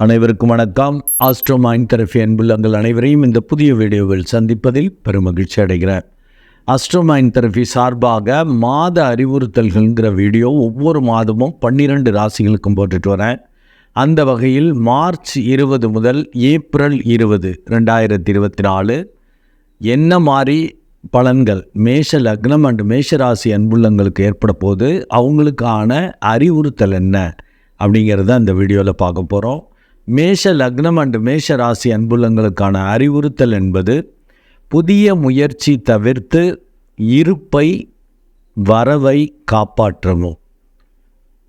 அனைவருக்கும் வணக்கம். Astro mind therapy அன்புள்ளங்கள் அனைவரையும் இந்த புதிய வீடியோவில் சந்திப்பதில் பெருமகிழ்ச்சி அடைகிறேன். ஆஸ்ட்ரோ மைண்ட் தெரபி சார்பாக மாத அறிவுறுத்தல்கள்ங்கிற வீடியோ ஒவ்வொரு மாதமும் பன்னிரெண்டு ராசிகளுக்கும் போட்டுட்டு வரேன். அந்த வகையில் மார்ச் இருபது முதல் ஏப்ரல் இருபது ரெண்டாயிரத்தி இருபத்தி நாலு என்ன மாதிரி பலன்கள் மேஷ லக்னம் அண்ட் மேஷ ராசி அன்புள்ளங்களுக்கு ஏற்பட போது அவங்களுக்கான அறிவுறுத்தல் என்ன அப்படிங்கிறத அந்த வீடியோவில் பார்க்க போகிறோம் மேஷ லக்னம் அண்ட் மேஷ ராசி அன்புலங்களுக்கான அறிவுறுத்தல் என்பது புதிய முயற்சி தவிர்த்து இருப்பை வரவை காப்பாற்றவும்.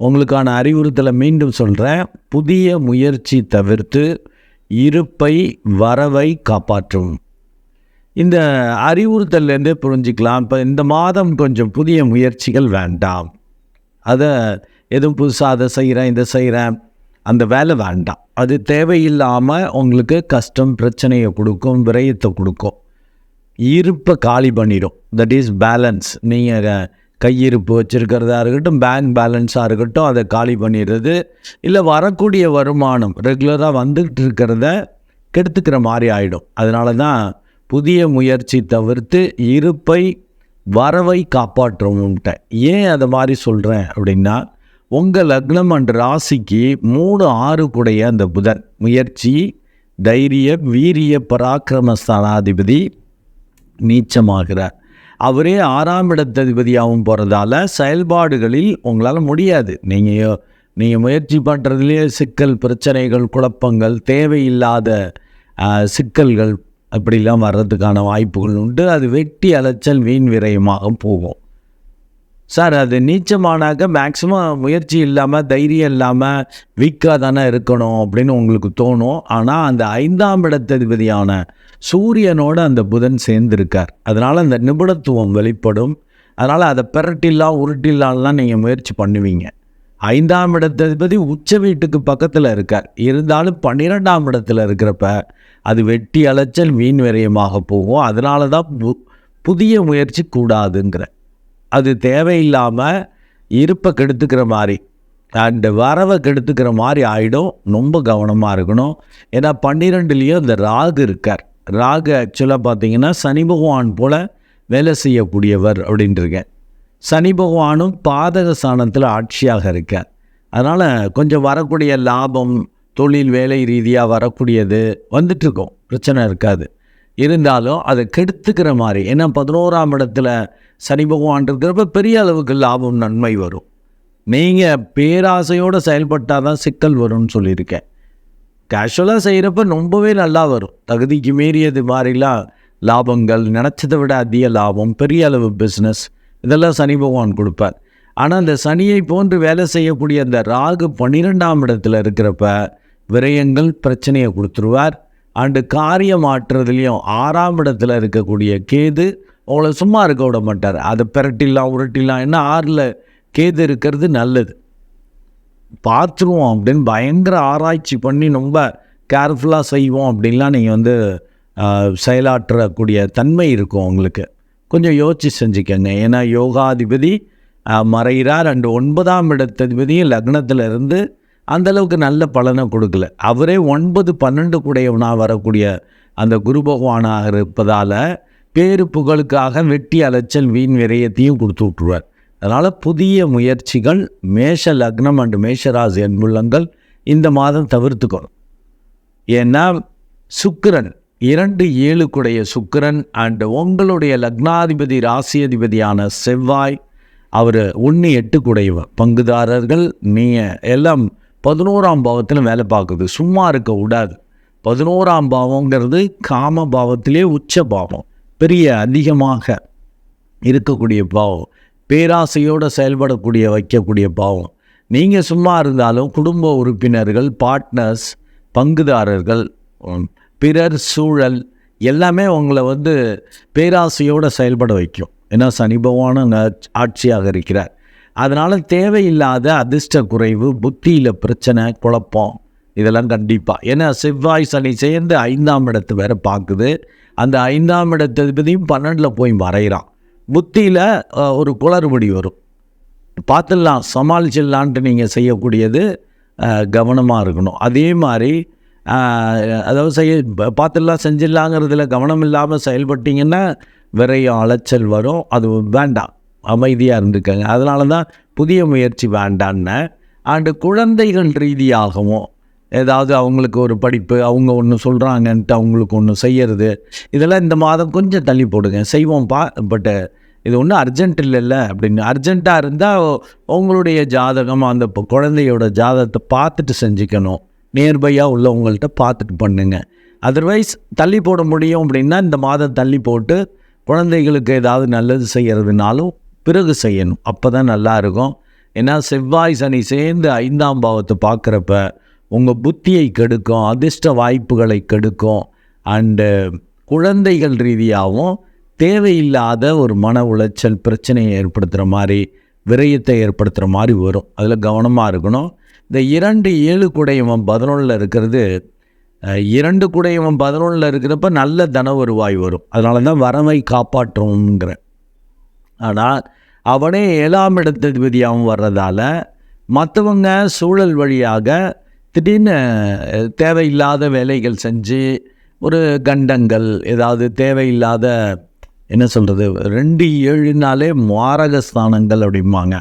உங்களுக்கான அறிவுறுத்தலை மீண்டும் சொல்கிறேன் புதிய முயற்சி தவிர்த்து இருப்பை வரவை காப்பாற்றவும். இந்த அறிவுறுத்தல்லேருந்தே புரிஞ்சிக்கலாம். இப்போ இந்த மாதம் கொஞ்சம் புதிய முயற்சிகள் வேண்டாம். அதை எதுவும் புதுசாக அதை செய்கிறேன் இதை செய்கிறேன் அந்த வேலை வேண்டாம். அது தேவையில்லாமல் உங்களுக்கு கஷ்டம் பிரச்சனையை கொடுக்கும் விரயத்தை கொடுக்கும். இருப்பை காலி பண்ணிடும் தட் இஸ் பேலன்ஸ் நீங்கள் கையிருப்பு வச்சுருக்கிறதா இருக்கட்டும் பேங்க் பேலன்ஸாக இருக்கட்டும் அதை காலி பண்ணிடுறது. இல்லை வரக்கூடிய வருமானம் ரெகுலராக வந்துக்கிட்டு இருக்கிறத கெடுத்துக்கிற மாதிரி ஆகிடும் அதனால தான் புதிய முயற்சி தவிர்த்து இருப்பை வரவை காப்பாற்றவும்ட்ட ஏன் அதை மாதிரி சொல்கிறேன் அப்படின்னா உங்கள் லக்னம் அண்ட் ராசிக்கு மூணு ஆறு கூடைய அந்த புதன். முயற்சி தைரிய வீரிய பராக்கிரமஸ்தானாதிபதி நீச்சமாகிறார். அவரே ஆறாம் இடத்ததிபதியாகவும் போகிறதால செயல்பாடுகளில் உங்களால் முடியாது. நீங்கள் நீங்கள் முயற்சி பண்ணுறதுலேயே சிக்கல் பிரச்சனைகள் குழப்பங்கள் தேவையில்லாத சிக்கல்கள் அப்படிலாம் வர்றதுக்கான வாய்ப்புகள் உண்டு. அது வெட்டி அலைச்சல் வீண் விரயமாக போகும். சார் அது நீச்சமானாக்க மேக்ஸிமம் முயற்சி இல்லாமல் தைரியம் இல்லாமல் வீக்காக தானே இருக்கணும் அப்படின்னு உங்களுக்கு தோணும். ஆனால் அந்த ஐந்தாம் இடத்ததிபதியான சூரியனோட அந்த புதன் சேர்ந்திருக்கார். அதனால் அந்த நிபுணத்துவம் வெளிப்படும். அதனால் அதை பெரட்டில்லாம் உருட்டில்லாம்லாம் நீங்கள் முயற்சி பண்ணுவீங்க. ஐந்தாம் இடத்ததிபதி உச்ச வீட்டுக்கு பக்கத்தில் இருக்கார். இருந்தாலும் பன்னிரெண்டாம் இடத்துல இருக்கிறப்ப அது வெட்டி அலைச்சல் மீன் விரயமாக போகும். அதனால தான் பு- புதிய முயற்சி கூடாதுங்கிற அது தேவையில்லாமல் இருப்பை கெடுத்துக்கிற மாதிரி அண்டு வரவை கெடுத்துக்கிற மாதிரி ஆகிடும் ரொம்ப கவனமாக இருக்கணும். ஏன்னா பன்னிரெண்டுலேயும் இந்த ராகு இருக்கார். ராகு ஆக்சுவலாக பார்த்தீங்கன்னா சனி பகவான் போல் வேலை செய்யக்கூடியவர் அப்படின்ட்டுருக்கேன் சனி பகவானும் பாதக சாணத்தில் ஆட்சியாக இருக்கார். அதனால் கொஞ்சம் வரக்கூடிய லாபம் தொழில் வேலை ரீதியாக வரக்கூடியது வந்துட்டுருக்கோம். பிரச்சனை இருக்காது. இருந்தாலும் அதை கெடுத்துக்கிற மாதிரி ஏன்னா பதினோராம் இடத்துல சனி பகவான் இருக்கிறப்ப பெரிய அளவுக்கு லாபம் நன்மை வரும். நீங்கள் பேராசையோடு செயல்பட்டால் தான் சிக்கல் வரும்னு சொல்லியிருக்கேன். கேஷுவலாக செய்கிறப்ப ரொம்பவே நல்லா வரும். தகுதிக்கு மீறியது மாதிரிலாம் லாபங்கள் நினச்சதை விட அதிக லாபம் பெரிய அளவு பிஸ்னஸ் இதெல்லாம் சனி பகவான் கொடுப்பார். ஆனால் அந்த சனியை போன்று வேலை செய்யக்கூடிய அந்த ராகு பன்னிரெண்டாம் இடத்துல இருக்கிறப்ப விரயங்கள் பிரச்சனையை கொடுத்துருவார். அண்டு காரியம் ஆற்றுறதுலேயும் ஆறாம் இடத்துல இருக்கக்கூடிய கேது உங்களை சும்மா இருக்க விட மாட்டார். அதை பிரட்டிலாம் உருட்டிலாம் என்ன ஆறில் கேது இருக்கிறது நல்லது. பார்த்துருவோம் அப்படின்னு பயங்கர ஆராய்ச்சி பண்ணி ரொம்ப கேர்ஃபுல்லாக செய்வோம் அப்படின்லாம் நீங்கள் வந்து செயலாற்றக்கூடிய தன்மை இருக்கும் உங்களுக்கு. கொஞ்சம் யோசிச்சு செஞ்சுக்கங்க. ஏன்னா யோகாதிபதி மறைகிறார். அண்டு ஒன்பதாம் இடத்ததிபதியும் லக்னத்தில் இருந்து அந்தளவுக்கு நல்ல பலனை கொடுக்கல. அவரே ஒன்பது பன்னெண்டு கூடையவனாக வரக்கூடிய அந்த குரு பகவானாக இருப்பதால் பேரு புகழுக்காக வெட்டி அலைச்சல் வீண் விரயத்தையும் கொடுத்து விட்ருவார் அதனால் புதிய முயற்சிகள் மேஷ லக்னம் அண்டு மேஷராசி அன்புள்ளங்கள் இந்த மாதம் தவிர்த்துக்கணும். ஏன்னா சுக்கிரன் இரண்டு ஏழுக்குடைய சுக்கிரன் அண்டு உங்களுடைய லக்னாதிபதி ராசியதிபதியான செவ்வாய் அவர் ஒன்று எட்டுக்குடையவர் பங்குதாரர்கள் நீங்கள் எல்லாம் பதினோராம் பாவத்தில் வேலை பார்க்குது. சும்மா இருக்க விடாது பதினோராம் பாவங்கிறது காம பாவத்திலே உச்ச பாவம். பெரிய அதிகமாக இருக்கக்கூடிய பாவம். பேராசையோடு செயல்படக்கூடிய வைக்கக்கூடிய பாவம். நீங்கள் சும்மா இருந்தாலும் குடும்ப உறுப்பினர்கள் பார்ட்னர்ஸ் பங்குதாரர்கள் பிறர் சூழல் எல்லாமே உங்களை வந்து பேராசையோடு செயல்பட வைக்கும். ஏன்னா சனி பகவான் ஆட்சியாக இருக்கிறார். அதனால் தேவையில்லாத அதிர்ஷ்ட குறைவு புத்தியில் பிரச்சனை குழப்பம் இதெல்லாம் கண்டிப்பாக ஏன்னா செவ்வாய் சனி சேர்ந்து ஐந்தாம் இடத்தை வேற பார்க்குது. அந்த ஐந்தாம் இடத்தையும் பன்னெண்டில் போய் மறைகிறான். புத்தியில் ஒரு குளறுபடி வரும். பார்த்துடலாம். சமாளிச்சிடலான்ட்டு நீங்கள் செய்யக்கூடியது கவனமாக இருக்கணும். அதே மாதிரி அதாவது செய்ய பார்த்துடலாம் செஞ்சிடலாங்கிறதுல கவனம் இல்லாமல் செயல்பட்டீங்கன்னா விரையும் அலைச்சல் வரும். அது வேண்டாம். அமைதியாக இருந்துக்கங்க. அதனால தான் புதிய முயற்சி வேண்டான்னு. அண்டு குழந்தைகள் ரீதியாகவும் ஏதாவது அவங்களுக்கு ஒரு படிப்பு அவங்க ஒன்று சொல்கிறாங்கன்ட்டு அவங்களுக்கு ஒன்று செய்யறது இதெல்லாம் இந்த மாதம் கொஞ்சம் தள்ளி போடுங்க. செய்வோம் பா பட்டு இது ஒன்றும் அர்ஜென்ட் இல்லைல்ல அப்படின்னு. அர்ஜெண்ட்டாக இருந்தால் உங்களுடைய ஜாதகம் அந்த குழந்தையோட ஜாதகத்தை பார்த்துட்டு செஞ்சுக்கணும். நியர்பையாக உள்ளவங்கள்ட்ட பார்த்துட்டு பண்ணுங்க. அதர்வைஸ் தள்ளி போட முடியும் அப்படின்னா இந்த மாதம் தள்ளி போட்டு குழந்தைகளுக்கு ஏதாவது நல்லது செய்கிறதுனாலும் பிறகு செய்யணும். அப்போ தான் நல்லா இருக்கும். ஏன்னா செவ்வாய் சனி சேர்ந்து ஐந்தாம் பாவத்தை பார்க்குறப்ப உங்கள் புத்தியை கெடுக்கும் அதிர்ஷ்ட வாய்ப்புகளை கெடுக்கும். அண்டு குழந்தைகள் ரீதியாகவும் தேவையில்லாத ஒரு மன உளைச்சல் பிரச்சனையை ஏற்படுத்துகிற மாதிரி விரயத்தை ஏற்படுத்துகிற மாதிரி வரும். அதில் கவனமாக இருக்கணும். இந்த இரண்டு ஏழு குடையவன் பதினொன்றில் இருக்கிறது இரண்டு குடையவன் பதினொன்றில் இருக்கிறப்ப நல்ல தன வருவாய் வரும். அதனால தான் வரவை காப்பாற்றும்ங்கிற. ஆனால் அவனே ஏழாம் இடத்ததிபதியாகவும் வர்றதால மற்றவங்க சூழல் வழியாக திடீர்னு தேவையில்லாத வேலைகள் செஞ்சு ஒரு கண்டங்கள் ஏதாவது தேவையில்லாத என்ன சொல்கிறது ரெண்டு ஏழுனாலே மாரக ஸ்தானங்கள் அப்படிம்பாங்க.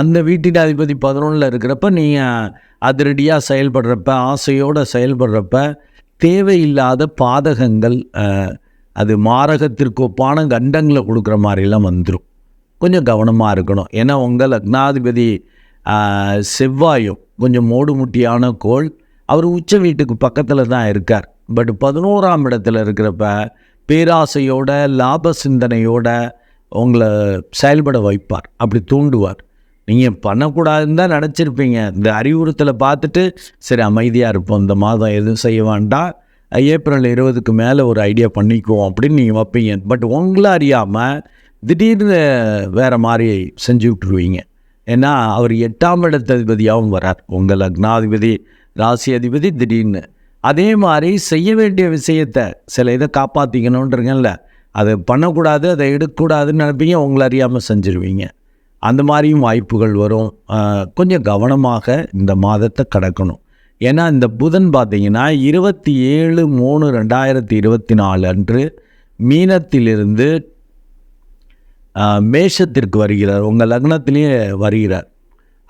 அந்த வீட்டின் அதிபதி பதினொன்றில் இருக்கிறப்ப நீங்கள் அதிரடியாக செயல்படுறப்ப ஆசையோடு செயல்படுறப்ப தேவையில்லாத பாதகங்கள் அது மாரகத்திற்கு ஒப்பான கண்டங்களை கொடுக்குற மாதிரிலாம் வந்துடும் கொஞ்சம் கவனமாக இருக்கணும். ஏன்னா உங்கள் லக்னாதிபதி செவ்வாயும் கொஞ்சம் மூடுமுட்டியான கோள் அவர் உச்ச வீட்டுக்கு பக்கத்தில் தான் இருக்கார். பட் பதினோராம் இடத்துல இருக்கிறப்ப பேராசையோட லாப சிந்தனையோட உங்களை செயல்பட வைப்பார். அப்படி தூண்டுவார். நீங்கள் பண்ணக்கூடாதுன்னு தான் நினச்சிருப்பீங்க. இந்த அறிவுறுத்தலை பார்த்துட்டு சரி அமைதியாக இருப்போம் இந்த மாதம் எதுவும் செய்ய வேண்டாம். ஏப்ரல் இருபதுக்கு மேலே ஒரு ஐடியா பண்ணிக்குவோம் அப்படின்னு நீங்கள் வைப்பீங்க. பட் உங்களை அறியாமல் திடீர்னு வேறு மாதிரி செஞ்சு விட்ருவீங்க ஏன்னா அவர் எட்டாம் இடத்ததிபதியாகவும் வரார். உங்கள் லக்னாதிபதி ராசி அதிபதி திடீர்னு. அதே மாதிரி செய்ய வேண்டிய விஷயத்தை சில இதை காப்பாற்றிக்கணுன்றீங்கல்ல அதை பண்ணக்கூடாது அதை எடுக்கக்கூடாதுன்னு நினைப்பீங்க உங்களை அறியாமல் செஞ்சுருவீங்க. அந்த மாதிரியும் வாய்ப்புகள் வரும். கொஞ்சம் கவனமாக இந்த மாதத்தை கடக்கணும். ஏன்னா இந்த புதன் பார்த்தீங்கன்னா இருபத்தி ஏழு மூணு ரெண்டாயிரத்தி இருபத்தி நாலு அன்று மீனத்திலிருந்து மேஷத்திற்கு வருகிறார். உங்கள் லக்னத்திலேயே வருகிறார்.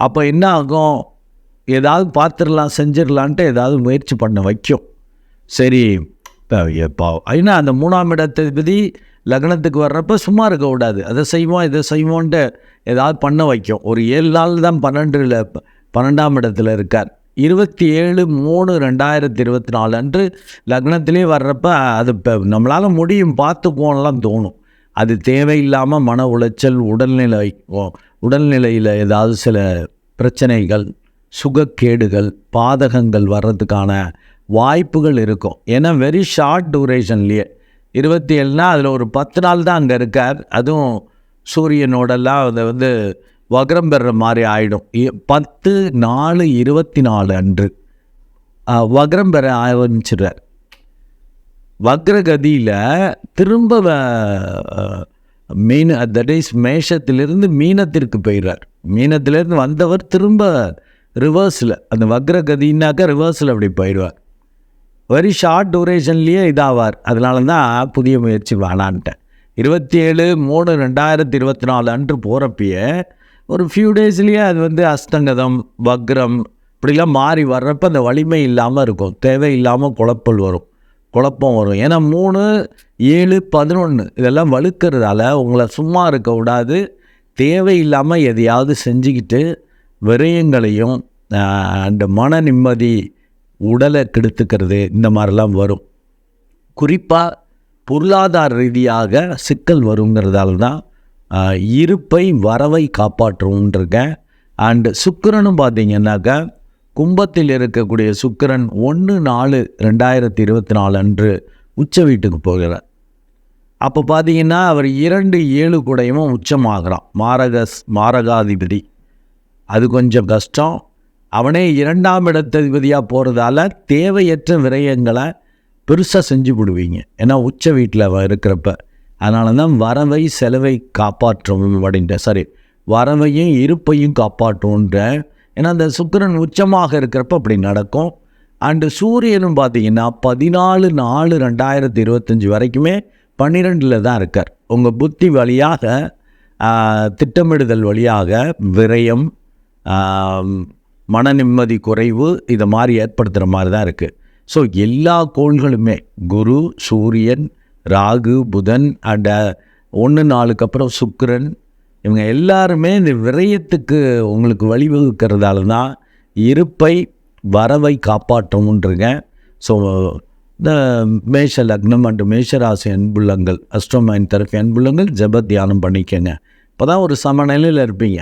அப்போ என்ன ஆகும்? ஏதாவது பார்த்துடலாம் செஞ்சிடலான்ட்டு ஏதாவது முயற்சி பண்ண வைக்கும். சரி இப்போ எப்போ ஏன்னா அந்த மூணாம் இடத்ததிபதி லக்னத்துக்கு வர்றப்ப சும்மா இருக்கக்கூடாது அதை செய்வோம் இதை செய்வோன்ட்டு ஏதாவது பண்ண வைக்கும். ஒரு ஏழு நாள் தான் பன்னெண்டில் பன்னெண்டாம் இடத்துல இருக்கார். இருபத்தி ஏழு மூணு ரெண்டாயிரத்தி இருபத்தி நாலு அன்று லக்னத்திலே வர்றப்ப அது இப்போ நம்மளால் முடியும் பார்த்துக்குவோம்லாம் தோணும். அது தேவையில்லாமல் மன உளைச்சல் உடல்நிலை ஓ- உடல்நிலையில் ஏதாவது சில பிரச்சனைகள் சுகக்கேடுகள் பாதகங்கள் வர்றதுக்கான வாய்ப்புகள் இருக்கும். ஏன்னா வெரி ஷார்ட் டூரேஷன்லேயே இருபத்தி ஏழுனா அதில் ஒரு பத்து நாள் தான் அங்கே இருக்கார். அதுவும் சூரியனோடெல்லாம் அதை வந்து வக்ரம் பெறுற மாதிரி ஆகிடும் பத்து நாலு இருபத்தி நாலு அன்று. வக்ரம் பெற ஆரம்பிச்சிடுறார். வக்ரகதியில் திரும்ப வ- தட் இஸ் மேஷத்திலிருந்து மீனத்திற்கு போயிடுறார் மீனத்திலேருந்து வந்தவர் திரும்ப ரிவர்ஸில் அந்த வக்ரகதினாக்கா ரிவர்ஸில் அப்படி போயிடுவார். வெரி ஷார்ட் டூரேஷன்லேயே இதாவார். அதனால தான் புதிய முயற்சி வேணான்ட்டேன். இருபத்தி ஏழு மூணு ரெண்டாயிரத்தி இருபத்தி நாலு அன்று போகிறப்பயே ஒரு ஃபியூ டேஸ்லேயே அது வந்து அஸ்தங்கதம் வக்ரம் இப்படிலாம் மாறி வர்றப்ப அந்த வலிமை இல்லாமல் இருக்கும். தேவையில்லாமல் குழப்பல் வரும். குழப்பம் வரும். ஏன்னா மூணு ஏழு பதினொன்று இதெல்லாம் வலுக்கிறதால உங்களை சும்மா இருக்க விடாது. தேவையில்லாமல் எதையாவது செஞ்சுக்கிட்டு விரயங்களையும் அந்த மன நிம்மதி உடலை கெடுத்துக்கிறது இந்த மாதிரிலாம் வரும். குறிப்பாக பொருளாதார ரீதியாக சிக்கல் வருங்கிறதால தான் இருப்பை வரவை காப்பாற்றுவோன்றிருக்கேன் அண்டு சுக்கிரனும் பார்த்தீங்கன்னாக்கா கும்பத்தில் இருக்கக்கூடிய சுக்கிரன் ஒன்று நாலு ரெண்டாயிரத்தி இருபத்தி நாலு அன்று உச்ச வீட்டுக்கு போகிறார். அப்போ பார்த்தீங்கன்னா அவர் இரண்டு ஏழு கூடையும் உச்சமாகிறான். மாரகஸ் மாரகாதிபதி. அது கொஞ்சம் கஷ்டம். அவனே இரண்டாம் இடத்ததிபதியாக போகிறதால தேவையற்ற விரயங்களை பெருசாக செஞ்சு விடுவீங்க ஏன்னா உச்ச வீட்டில் இருக்கிறப்ப. அதனால தான் வரவை செலவை காப்பாற்றும் அப்படின்ற சாரி வரவையும் இருப்பையும் காப்பாற்றுன்ற ஏன்னா அந்த சுக்கிரன் உச்சமாக இருக்கிறப்ப அப்படி நடக்கும். அண்டு சூரியனும் பார்த்தீங்கன்னா பதினாலு நாலு ரெண்டாயிரத்தி இருபத்தஞ்சி வரைக்குமே பன்னிரெண்டில் தான் இருக்கார். உங்கள் புத்தி வழியாக திட்டமிடுதல் வழியாக விரயம் மன நிம்மதி குறைவு இதை மாதிரி ஏற்படுத்துகிற மாதிரி தான் இருக்குது ஸோ எல்லா கோள்களுமே குரு சூரியன் ராகு புதன் அண்ட் ஒன்று நாளுக்கு அப்புறம் சுக்கரன் இவங்க எல்லாருமே இந்த விரயத்துக்கு உங்களுக்கு வழிவகுக்கிறதால தான் இருப்பை வரவை காப்பாற்றமுன்றங்க ஸோ இந்த மேஷ லக்னம் அண்டு மேஷராசி அன்புள்ளங்கள் அஸ்ட்ரோமைன் தெரப்பி அன்புள்ளங்கள் ஜெப தியானம் பண்ணிக்கங்க. இப்போ தான் ஒரு சமநிலையில் இருப்பீங்க.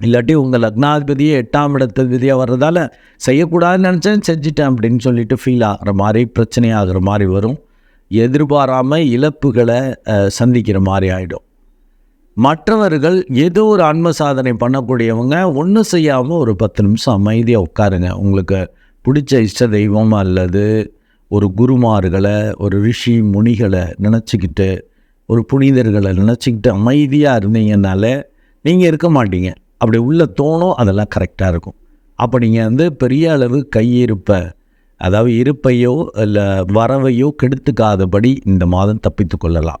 இல்லாட்டி உங்கள் லக்னாதிபதியே எட்டாம் இடத்ததிபதியாக வர்றதால செய்யக்கூடாதுன்னு நினச்சேன் செஞ்சிட்டேன் அப்படின்னு சொல்லிட்டு ஃபீல் ஆகிற மாதிரி பிரச்சனை ஆகிற மாதிரி வரும். எதிர்பாராமல் இழப்புகளை சந்திக்கிற மாதிரி ஆகிடும் மற்றவர்கள் ஏதோ ஒரு ஆன்ம சாதனை பண்ணக்கூடியவங்க ஒன்றும் செய்யாமல் ஒரு பத்து நிமிஷம் அமைதியாக உட்காருங்க. உங்களுக்கு பிடிச்ச இஷ்ட தெய்வம் அல்லது ஒரு குருமார்களை ஒரு ரிஷி முனிகளை நினச்சிக்கிட்டு ஒரு புனிதர்களை நினச்சிக்கிட்டு அமைதியாக இருந்தீங்கனால நீங்கள் இருக்க மாட்டீங்க. அப்படி உள்ள தோணும் அதெல்லாம் கரெக்டாக இருக்கும். அப்போ நீங்கள் வந்து பெரிய அளவு கையிருப்பை அதாவது இருப்பையோ இல்லை வரவையோ கெடுத்துக்காதபடி இந்த மாதம் தப்பித்து கொள்ளலாம்.